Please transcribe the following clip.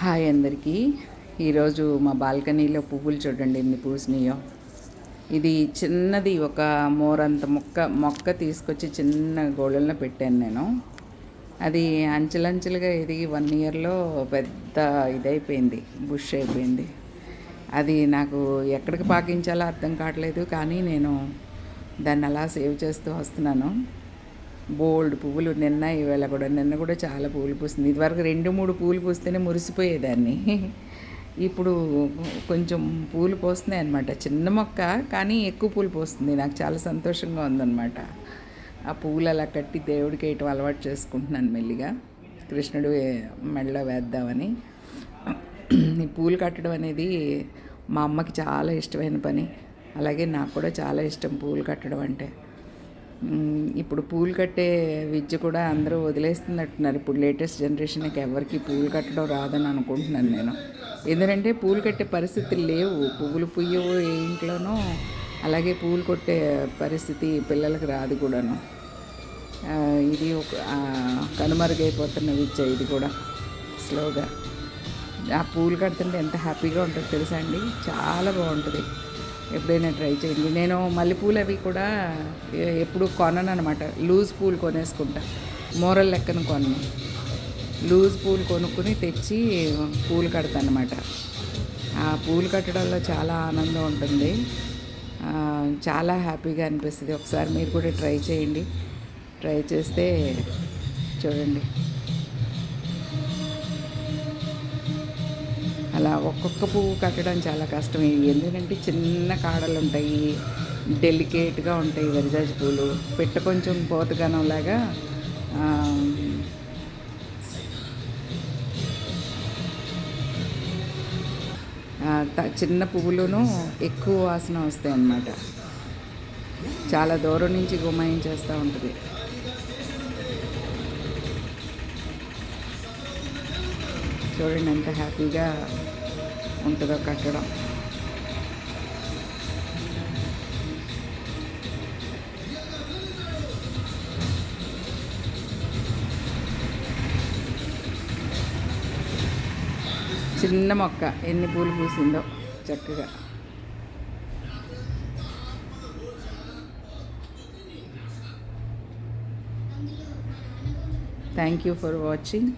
Hi అందరికీ. ఈరోజు మా బాల్కనీలో పువ్వులు చూడండి ఎన్ని పూసినాయో ఇది చిన్నది ఒక మోరంత మొక్క మొక్క తీసుకొచ్చి చిన్న గోళంలో పెట్టాను నేను. అది అంచెలంచెలుగా ఎదిగి వన్ ఇయర్లో పెద్ద ఇదైపోయింది బుష్ అయిపోయింది. అది నాకు ఎక్కడికి పాకించాలో అర్థం కావట్లేదు కానీ నేను దాన్ని అలా సేవ్ చేస్తూ వస్తున్నాను. బోల్డ్ పువ్వులు నిన్న ఇవాళ కూడా నిన్న కూడా చాలా పువ్వులు పూస్తుంది ఇదివరకు రెండు మూడు పూలు పూస్తేనే మురిసిపోయేదాన్ని. ఇప్పుడు కొంచెం పూలు పోస్తున్నాయి అనమాట చిన్న మొక్క కానీ ఎక్కువ పూలు పోస్తుంది. నాకు చాలా సంతోషంగా ఉందన్నమాట. ఆ పువ్వులు అలా కట్టి దేవుడికి వేయటం అలవాటు చేసుకుంటున్నాను మెల్లిగా. కృష్ణుడు మెడలో వేద్దామని. ఈ పూలు కట్టడం అనేది మా అమ్మకి చాలా ఇష్టమైన పని. అలాగే నాకు కూడా చాలా ఇష్టం పూలు కట్టడం అంటే. ఇప్పుడు పూలు కట్టే విద్య కూడా అందరూ వదిలేస్తున్నట్టున్నారు. ఇప్పుడు లేటెస్ట్ జనరేషన్కి ఎవరికి పూలు కట్టడం రాదని అనుకుంటున్నాను నేను. ఎందుకంటే పూలు కట్టే పరిస్థితులు లేవు. పువ్వులు పుయ్యవు ఏ ఇంట్లోనూ అలాగే పూలు కొట్టే పరిస్థితి పిల్లలకు రాదు కూడాను. ఇది ఒక కనుమరుగైపోతున్న విద్య ఇది కూడా స్లోగా. ఆ పూలు కడుతుంటే ఎంత హ్యాపీగా ఉంటుందో తెలుసా అండి? చాలా బాగుంటుంది. ఎప్పుడైనా ట్రై చేయండి. నేను మల్లెపూలు అవి కూడా ఎప్పుడు కొనను అనమాట లూజ్ పూలు కొనేసుకుంటా. మోరల్ లెక్కన కొనను. లూజ్ పూలు కొనుక్కుని తెచ్చి పూలు కడతాను అనమాట ఆ పూలు కట్టడంలో చాలా ఆనందం ఉంటుంది. చాలా హ్యాపీగా అనిపిస్తుంది. ఒకసారి మీరు కూడా ట్రై చేయండి. ట్రై చేస్తే చూడండి. అలా ఒక్కొక్క పువ్వు కట్టడం చాలా కష్టం. ఎందుకంటే చిన్న కాడలు ఉంటాయి డెలికేట్గా ఉంటాయి వరిజాజి పూలు. పెట్ట కొంచెం పోతగనంలాగా త- చిన్న పువ్వులను ఎక్కువ వాసన వస్తాయి అన్నమాట చాలా దూరం నుంచి గుమాయించేస్తూ ఉంటుంది. చూడండి ఎంత హ్యాపీగా ఉంటుందో కట్టడం. చిన్న మొక్క ఎన్ని పూలు పూసిందో చక్కగా. Thank you for watching